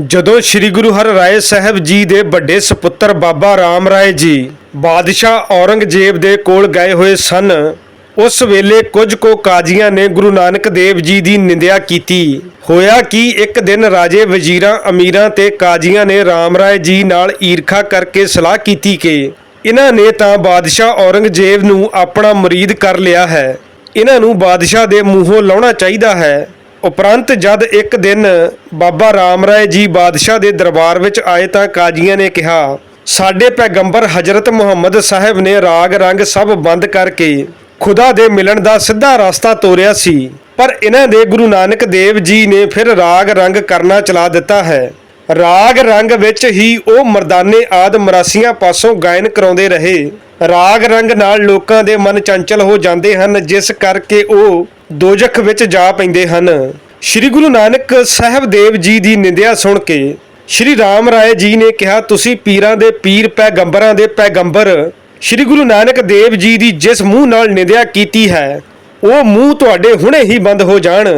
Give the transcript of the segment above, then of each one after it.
ਜਦੋਂ ਸ੍ਰੀ ਗੁਰੂ ਹਰਿਰਾਏ ਸਾਹਿਬ ਜੀ ਦੇ ਵੱਡੇ ਸੁਪੁੱਤਰ ਬਾਬਾ ਰਾਮ ਰਾਏ ਜੀ ਬਾਦਸ਼ਾਹ ਔਰੰਗਜ਼ੇਬ ਦੇ ਕੋਲ ਗਏ ਹੋਏ ਸਨ, ਉਸ ਵੇਲੇ ਕੁਝ ਕੋ ਕਾਜ਼ੀਆਂ ਨੇ ਗੁਰੂ ਨਾਨਕ ਦੇਵ ਜੀ ਦੀ ਨਿੰਦਿਆ ਕੀਤੀ। ਹੋਇਆ ਕਿ, ਇੱਕ ਦਿਨ ਰਾਜੇ ਵਜ਼ੀਰਾਂ, ਅਮੀਰਾਂ ਤੇ ਕਾਜ਼ੀਆਂ ਨੇ ਰਾਮ ਰਾਏ ਜੀ ਨਾਲ ਈਰਖਾ ਕਰਕੇ ਸਲਾਹ ਕੀਤੀ ਕਿ ਇਹਨਾਂ ਨੇ ਤਾਂ ਬਾਦਸ਼ਾਹ ਔਰੰਗਜ਼ੇਬ ਨੂੰ ਆਪਣਾ ਮੁਰੀਦ ਕਰ ਲਿਆ ਹੈ। ਇਹਨਾਂ ਨੂੰ ਬਾਦਸ਼ਾਹ ਦੇ ਮੂੰਹੋਂ ਲਾਉਣਾ ਚਾਹੀਦਾ ਹੈ। ਉਪਰੰਤ ਜਦ ਇੱਕ ਦਿਨ ਬਾਬਾ ਰਾਮ ਰਾਏ ਜੀ ਬਾਦਸ਼ਾਹ ਦੇ ਦਰਬਾਰ ਵਿੱਚ ਆਏ ਤਾਂ ਕਾਜ਼ੀਆਂ ਨੇ ਕਿਹਾ, ਸਾਡੇ ਪੈਗੰਬਰ ਹਜ਼ਰਤ ਮੁਹੰਮਦ ਸਾਹਿਬ ਨੇ ਰਾਗ ਰੰਗ ਸਭ ਬੰਦ ਕਰਕੇ ਖੁਦਾ ਦੇ ਮਿਲਣ ਦਾ ਸਿੱਧਾ ਰਸਤਾ ਤੋਰਿਆ ਸੀ, ਪਰ ਇਹਨਾਂ ਦੇ ਗੁਰੂ ਨਾਨਕ ਦੇਵ ਜੀ ਨੇ ਫਿਰ ਰਾਗ ਰੰਗ ਕਰਨਾ ਚਲਾ ਦਿੱਤਾ ਹੈ। ਰਾਗ ਰੰਗ ਵਿੱਚ ਹੀ ਉਹ ਮਰਦਾਨੇ ਆਦ ਮਰਾਸੀਆਂ ਪਾਸੋਂ ਗਾਇਨ ਕਰਾਉਂਦੇ ਰਹੇ। ਰਾਗ ਰੰਗ ਨਾਲ ਲੋਕਾਂ ਦੇ ਮਨ ਚੰਚਲ ਹੋ ਜਾਂਦੇ ਹਨ, ਜਿਸ ਕਰਕੇ ਉਹ ਦੋਜਖ ਵਿੱਚ ਜਾ ਪੈਂਦੇ ਹਨ। ਸ੍ਰੀ ਗੁਰੂ ਨਾਨਕ ਸਾਹਿਬ ਦੇਵ ਜੀ ਦੀ ਨਿੰਦਿਆ ਸੁਣ ਕੇ ਸ੍ਰੀ ਰਾਮ ਰਾਏ ਜੀ ਨੇ ਕਿਹਾ, ਤੁਸੀਂ ਪੀਰਾਂ ਦੇ ਪੀਰ, ਪੈਗੰਬਰਾਂ ਦੇ ਪੈਗੰਬਰ। ਸ੍ਰੀ ਗੁਰੂ ਨਾਨਕ ਦੇਵ ਜੀ ਦੀ ਜਿਸ ਮੂੰਹ ਨਾਲ ਨਿੰਦਿਆ ਕੀਤੀ ਹੈ, ਉਹ ਮੂੰਹ ਤੁਹਾਡੇ ਹੁਣੇ ਹੀ ਬੰਦ ਹੋ ਜਾਣ।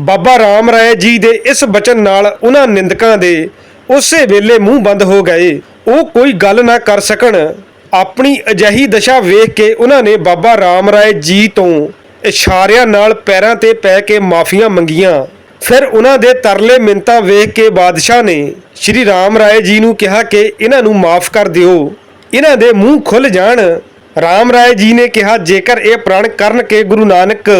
ਬਾਬਾ ਰਾਮ ਰਾਏ ਜੀ ਦੇ ਇਸ ਬਚਨ ਨਾਲ ਉਹਨਾਂ ਨਿੰਦਕਾਂ ਦੇ ਉਸੇ ਵੇਲੇ ਮੂੰਹ ਬੰਦ ਹੋ ਗਏ। ਉਹ ਕੋਈ ਗੱਲ ਨਾ ਕਰ ਸਕਣ। ਆਪਣੀ ਅਜਿਹੀ ਦਸ਼ਾ ਵੇਖ ਕੇ ਉਹਨਾਂ ਨੇ ਬਾਬਾ ਰਾਮ ਰਾਏ ਜੀ ਤੋਂ ਇਸ਼ਾਰਿਆਂ ਨਾਲ ਪੈਰਾਂ ਤੇ ਪੈ ਕੇ ਮਾਫੀਆਂ ਮੰਗੀਆਂ। ਫਿਰ ਉਹਨਾਂ ਦੇ ਤਰਲੇ ਮਿੰਤਾ ਵੇਖ ਕੇ ਬਾਦਸ਼ਾਹ ਨੇ ਸ਼੍ਰੀ ਰਾਮ ਰਾਏ ਜੀ ਨੂੰ ਕਿਹਾ ਕਿ ਇਹਨਾਂ ਨੂੰ ਮਾਫ ਕਰ ਦਿਓ। ਇਹਨਾਂ ਦੇ ਮੂੰਹ ਖੁੱਲ ਜਾਣ। ਰਾਮ ਰਾਏ ਜੀ ਨੇ ਕਿਹਾ, ਜੇਕਰ ਇਹ ਪ੍ਰਣ ਕਰਨ ਕੇ ਗੁਰੂ ਨਾਨਕ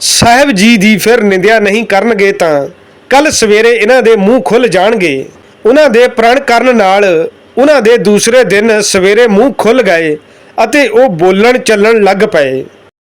ਸਾਹਿਬ ਜੀ ਦੀ ਫਿਰ ਨਿੰਦਿਆ ਨਹੀਂ ਕਰਨਗੇ ਤਾਂ ਕੱਲ ਸਵੇਰੇ ਇਹਨਾਂ ਦੇ ਮੂੰਹ ਖੁੱਲ ਜਾਣਗੇ। ਉਹਨਾਂ ਦੇ ਪ੍ਰਣ ਕਰਨ ਨਾਲ ਉਹਨਾਂ ਦੇ ਦੂਸਰੇ ਦਿਨ ਸਵੇਰੇ ਮੂੰਹ ਖੁੱਲ ਗਏ ਅਤੇ ਉਹ ਬੋਲਣ ਚੱਲਣ ਲੱਗ ਪਏ।